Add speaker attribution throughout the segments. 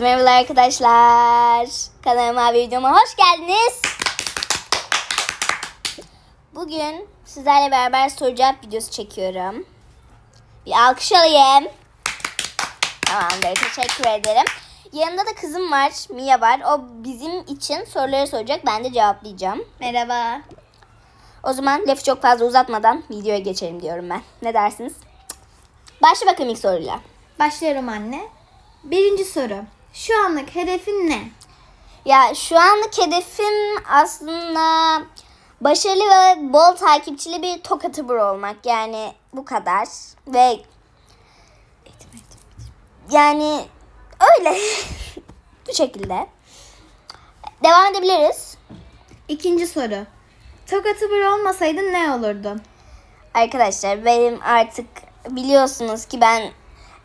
Speaker 1: Merhaba arkadaşlar. Kanalıma ve videoma hoş geldiniz. Bugün sizlerle beraber soru cevap videosu çekiyorum. Bir alkış alayım. Tamamdır teşekkür ederim. Yanımda da kızım var, Mia var. O bizim için soruları soracak. Ben de cevaplayacağım.
Speaker 2: Merhaba.
Speaker 1: O zaman lafı çok fazla uzatmadan videoya geçelim diyorum ben. Ne dersiniz? Başla bakalım ilk soruyla.
Speaker 2: Başlıyorum anne. Birinci soru. Şu anlık hedefin ne?
Speaker 1: Ya şu anlık hedefim aslında başarılı ve bol takipçili bir tokatı olmak. Yani bu kadar. Ve yani öyle. bu şekilde. Devam edebiliriz.
Speaker 2: İkinci soru. Tokatıbır olmasaydın ne olurdun?
Speaker 1: Arkadaşlar benim artık biliyorsunuz ki ben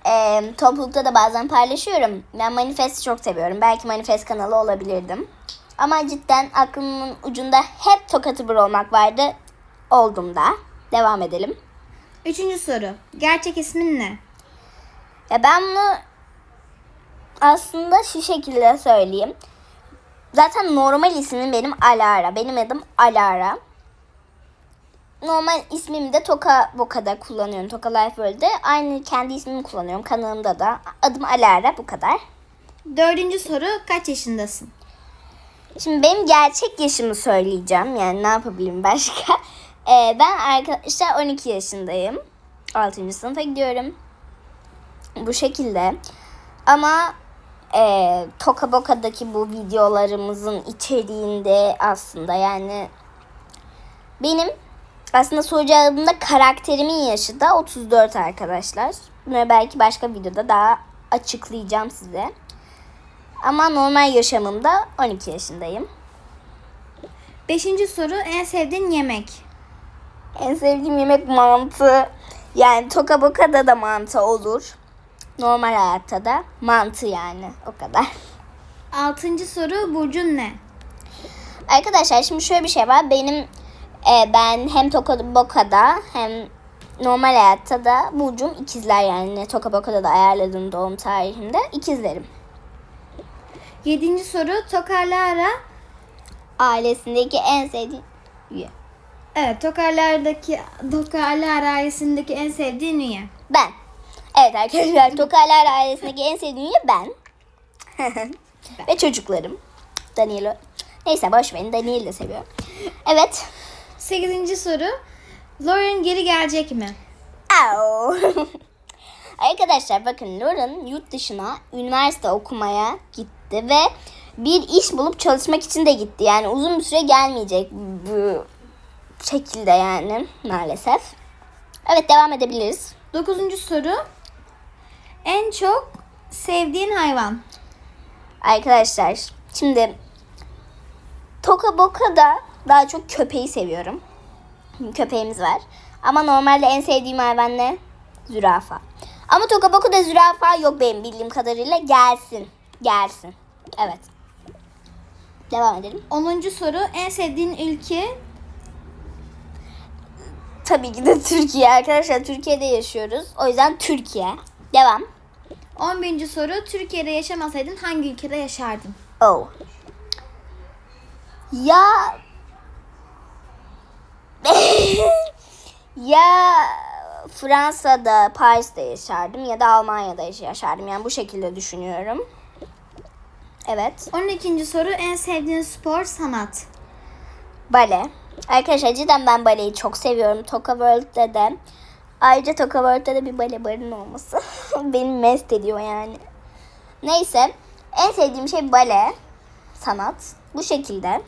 Speaker 1: e, toplulukta da bazen paylaşıyorum. Ben manifest çok seviyorum. Belki manifest kanalı olabilirdim. Ama cidden aklımın ucunda hep tokatıbır olmak vardı. Oldum da. Devam edelim.
Speaker 2: Üçüncü soru. Gerçek ismin ne?
Speaker 1: Ya ben bunu aslında şu şekilde söyleyeyim. Zaten normal ismim benim Alara. Benim adım Alara. Normal ismimi de Toka Boka'da kullanıyorum. Toka Life World'de. Aynı kendi ismimi kullanıyorum. Kanalımda da. Adım Alara bu kadar.
Speaker 2: Dördüncü soru. Kaç yaşındasın?
Speaker 1: Şimdi benim gerçek yaşımı söyleyeceğim. Yani ne yapabilirim başka? Ee, ben arkadaşlar 12 yaşındayım. 6. sınıfa gidiyorum. Bu şekilde. Ama e, Toka Boka'daki bu videolarımızın içeriğinde aslında yani benim aslında soru cevabımda karakterimin yaşı da 34 arkadaşlar. Bunu belki başka videoda daha açıklayacağım size. Ama normal yaşamımda 12 yaşındayım.
Speaker 2: Beşinci soru. En sevdiğin yemek?
Speaker 1: En sevdiğim yemek mantı. Yani Toka Boka'da da mantı olur. Normal hayatta da mantı yani o kadar.
Speaker 2: Altıncı soru. Burcun ne?
Speaker 1: Arkadaşlar şimdi şöyle bir şey var. Benim e, ben hem Toka Boka'da hem normal hayatta da burcum ikizler yani Toka Boka'da da ayarladığım doğum tarihimde ikizlerim.
Speaker 2: Yedinci soru. Tokarlara.
Speaker 1: Ailesindeki en sevdiğim üye.
Speaker 2: Evet. Tokarlardaki Tokarlar ailesindeki en sevdiğin üye.
Speaker 1: Ben. Evet arkadaşlar Tokalar ailesindeki en sevdiğim üye ben. Ve çocuklarım. Daniel'ı. Neyse boş verin Daniel'i de seviyorum. Evet.
Speaker 2: Sekizinci soru. Lauren geri gelecek mi?
Speaker 1: Au. Arkadaşlar bakın Lauren yurt dışına üniversite okumaya gitti ve bir iş bulup çalışmak için de gitti. Yani uzun bir süre gelmeyecek bu şekilde yani maalesef. Evet devam edebiliriz.
Speaker 2: Dokuzuncu soru. En çok sevdiğin hayvan?
Speaker 1: Arkadaşlar şimdi Toka Boka'da daha çok köpeği seviyorum. Köpeğimiz var. Ama normalde en sevdiğim hayvan ne? Zürafa. Ama Toka Boka'da zürafa yok benim bildiğim kadarıyla. Gelsin. Gelsin. Evet. Devam edelim.
Speaker 2: Onuncu soru. En sevdiğin ülke?
Speaker 1: Tabii ki de Türkiye arkadaşlar. Türkiye'de yaşıyoruz. O yüzden Türkiye. Devam.
Speaker 2: On birinci soru. Türkiye'de yaşamasaydın hangi ülkede yaşardın?
Speaker 1: Oh. Ya ya Fransa'da, Paris'te yaşardım ya da Almanya'da yaşardım. Yani bu şekilde düşünüyorum. Evet.
Speaker 2: On ikinci soru. En sevdiğin spor, sanat?
Speaker 1: Bale. Arkadaşlar cidden ben baleyi çok seviyorum. Toka World'de de. Ayrıca Toka World'de de bir bale barın olması. Beni mest ediyor yani. Neyse. En sevdiğim şey bale. Sanat. Bu şekilde.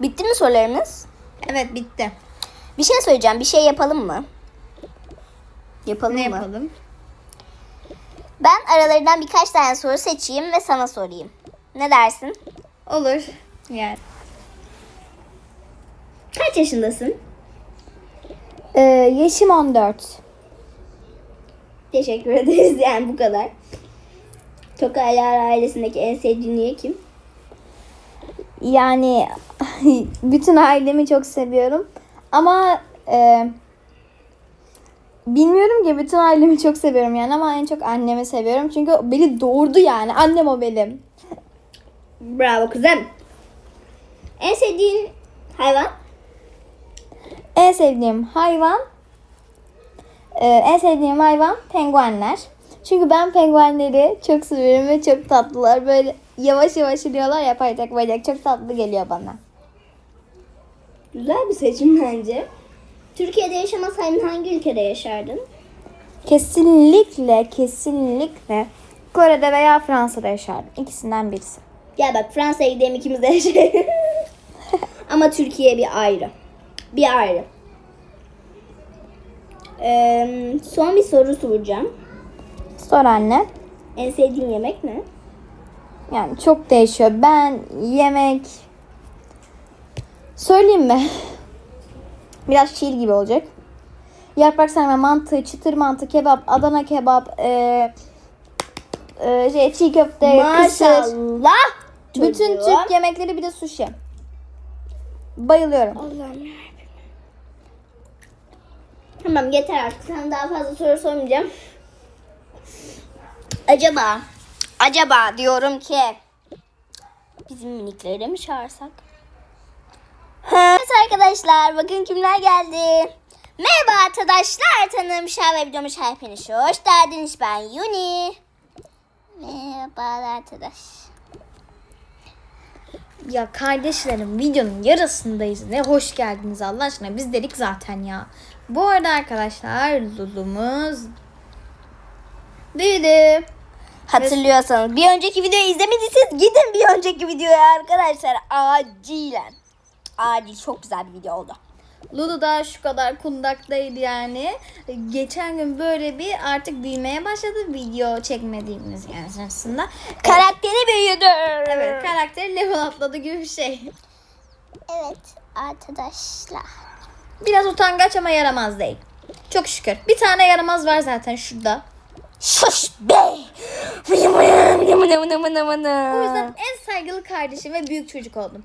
Speaker 1: Bitti mi sorularımız?
Speaker 2: Evet bitti.
Speaker 1: Bir şey söyleyeceğim. Bir şey yapalım mı? Yapalım
Speaker 2: Ne
Speaker 1: mı?
Speaker 2: yapalım?
Speaker 1: Ben aralarından birkaç tane soru seçeyim ve sana sorayım. Ne dersin?
Speaker 2: Olur. Yani.
Speaker 1: Kaç yaşındasın?
Speaker 2: Ee, yaşım 14.
Speaker 1: Teşekkür ederiz yani bu kadar. Tokalar ailesindeki en sevdiğin üye kim?
Speaker 2: Yani bütün ailemi çok seviyorum. Ama e, bilmiyorum ki bütün ailemi çok seviyorum yani ama en çok annemi seviyorum. Çünkü beni doğurdu yani. Annem o benim.
Speaker 1: Bravo kızım. En sevdiğin hayvan?
Speaker 2: En sevdiğim hayvan e, en sevdiğim hayvan penguenler. Çünkü ben penguenleri çok seviyorum ve çok tatlılar. Böyle yavaş yavaş yürüyorlar ya paytak paytak. Çok tatlı geliyor bana.
Speaker 1: Güzel bir seçim bence. Türkiye'de yaşamasaydın hangi ülkede yaşardın?
Speaker 2: Kesinlikle kesinlikle Kore'de veya Fransa'da yaşardım. İkisinden birisi.
Speaker 1: Gel bak Fransa'ya gidelim ikimiz de yaşayalım. Ama Türkiye bir ayrı. Bir ayrı. Ee, son bir soru soracağım.
Speaker 2: Sor anne.
Speaker 1: En sevdiğin yemek ne?
Speaker 2: Yani çok değişiyor. Ben yemek söyleyeyim mi? Biraz şiir gibi olacak. Yaprak sarma, mantı, çıtır mantı, kebap, Adana kebap, eee eee, şey, çiğ köfte, kısır.
Speaker 1: Maşallah.
Speaker 2: Bütün. Türk yemekleri bir de sushi. Bayılıyorum.
Speaker 1: Allah'ım. Tamam yeter artık. Sana daha fazla soru sormayacağım. Acaba, acaba diyorum ki bizim minikleri de mi çağırsak? Evet arkadaşlar bakın kimler geldi. Merhaba arkadaşlar tanım Şah ve videomu hepiniz hoş geldiniz ben Yuni. Merhaba arkadaş.
Speaker 2: Ya kardeşlerim videonun yarısındayız. Ne hoş geldiniz Allah aşkına. Biz dedik zaten ya. Bu arada arkadaşlar Lulu'muz büyüdü.
Speaker 1: Hatırlıyorsanız bir önceki videoyu izlemediyseniz gidin bir önceki videoya arkadaşlar acilen. Acil çok güzel bir video oldu.
Speaker 2: Lulu da şu kadar kundaktaydı yani. Geçen gün böyle bir artık büyümeye başladı video çekmediğimiz yani sırasında.
Speaker 1: Karakteri büyüdü.
Speaker 2: Evet karakteri level atladı gibi bir şey.
Speaker 1: Evet arkadaşlar.
Speaker 2: Biraz utangaç ama yaramaz değil. Çok şükür. Bir tane yaramaz var zaten şurada.
Speaker 1: Şuş be.
Speaker 2: O yüzden en saygılı kardeşim ve büyük çocuk oldum.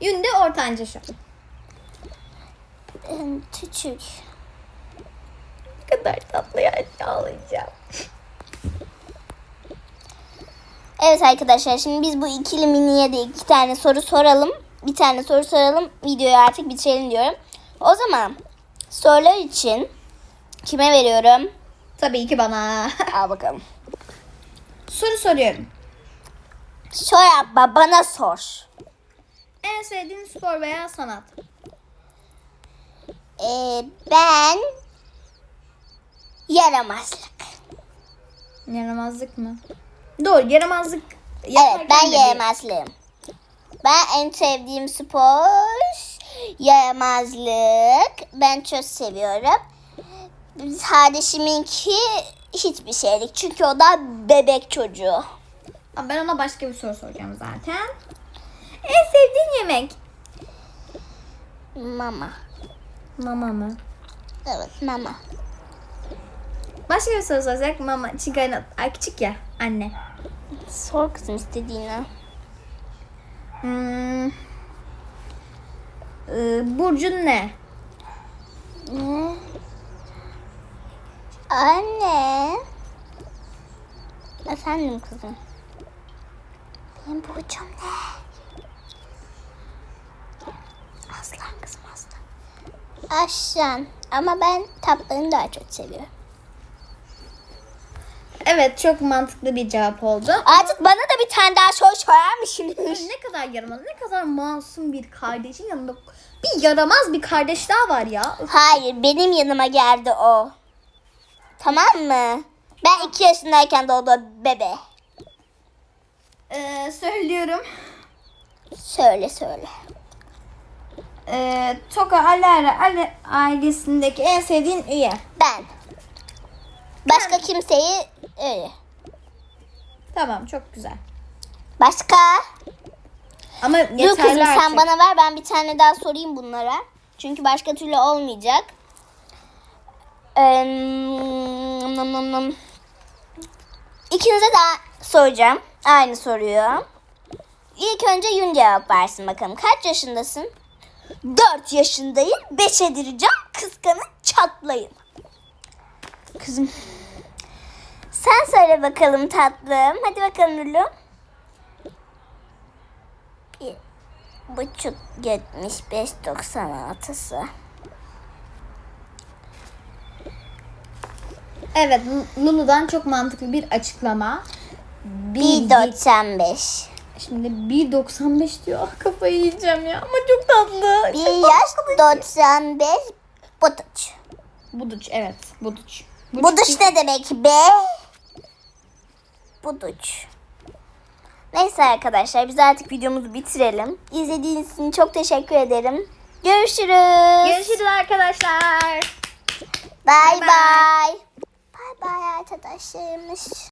Speaker 2: Yün de ortanca şu an.
Speaker 1: Küçük.
Speaker 2: Ne kadar tatlı ya ağlayacağım.
Speaker 1: Evet arkadaşlar şimdi biz bu ikili miniye de iki tane soru soralım. Bir tane soru soralım. Videoyu artık bitirelim diyorum. O zaman sorular için kime veriyorum?
Speaker 2: Tabii ki bana.
Speaker 1: Al bakalım.
Speaker 2: Soru soruyorum.
Speaker 1: Sor abla bana sor.
Speaker 2: En sevdiğin spor veya sanat?
Speaker 1: Ee, ben yaramazlık.
Speaker 2: Yaramazlık mı? Doğru yaramazlık.
Speaker 1: Evet ben yaramazlığım. Ben en sevdiğim spor yaramazlık. Ben çok seviyorum. Kardeşiminki hiçbir şeylik. Çünkü o da bebek çocuğu.
Speaker 2: Ben ona başka bir soru soracağım zaten. En sevdiğin yemek?
Speaker 1: Mama.
Speaker 2: Mama mı?
Speaker 1: Evet mama.
Speaker 2: Başka bir soru soracak mama. Çünkü hani- ay küçük ya anne.
Speaker 1: Sor kızım istediğini.
Speaker 2: Hmm. Ee, burcun ne?
Speaker 1: Ne? Anne. Efendim kızım. Benim burcum ne? Aslan kızım aslan. Aslan. Ama ben tatlarını daha çok seviyorum.
Speaker 2: Evet çok mantıklı bir cevap oldu.
Speaker 1: Artık bana da bir tane daha soru sorar mısınız?
Speaker 2: Ne kadar yaramaz, ne kadar masum bir kardeşin yanında bir yaramaz bir kardeş daha var ya.
Speaker 1: Hayır benim yanıma geldi o. Tamam mı? Ben iki yaşındayken doğdu o bebe.
Speaker 2: Ee, söylüyorum.
Speaker 1: Söyle söyle.
Speaker 2: Ee, Toka Alara Ale ailesindeki en sevdiğin üye.
Speaker 1: Ben. Başka kimseyi öyle.
Speaker 2: Tamam çok güzel.
Speaker 1: Başka?
Speaker 2: Ama
Speaker 1: Dur
Speaker 2: yeterli
Speaker 1: kızım sen
Speaker 2: artık.
Speaker 1: bana ver ben bir tane daha sorayım bunlara. Çünkü başka türlü olmayacak. Ee. İkinize de soracağım. Aynı soruyu. İlk önce Yun cevap versin bakalım. Kaç yaşındasın? 4 yaşındayım. 5 edireceğim. Kıskanın çatlayın. Kızım. Sen söyle bakalım tatlım. Hadi bakalım Lulu. Bir buçuk yetmiş beş doksan altısı.
Speaker 2: Evet Lulu'dan çok mantıklı bir açıklama.
Speaker 1: Bir doksan beş.
Speaker 2: Şimdi 1.95 diyor. Ah, Kafayı yiyeceğim ya ama çok tatlı.
Speaker 1: Bir yaş doksan beş buduç.
Speaker 2: Buduç evet buduç.
Speaker 1: Buduç ne demek be? Buduç. Neyse arkadaşlar biz artık videomuzu bitirelim. İzlediğiniz için çok teşekkür ederim. Görüşürüz.
Speaker 2: Görüşürüz arkadaşlar.
Speaker 1: Bye
Speaker 2: Bye
Speaker 1: bye. Bye bye arkadaşlarımız.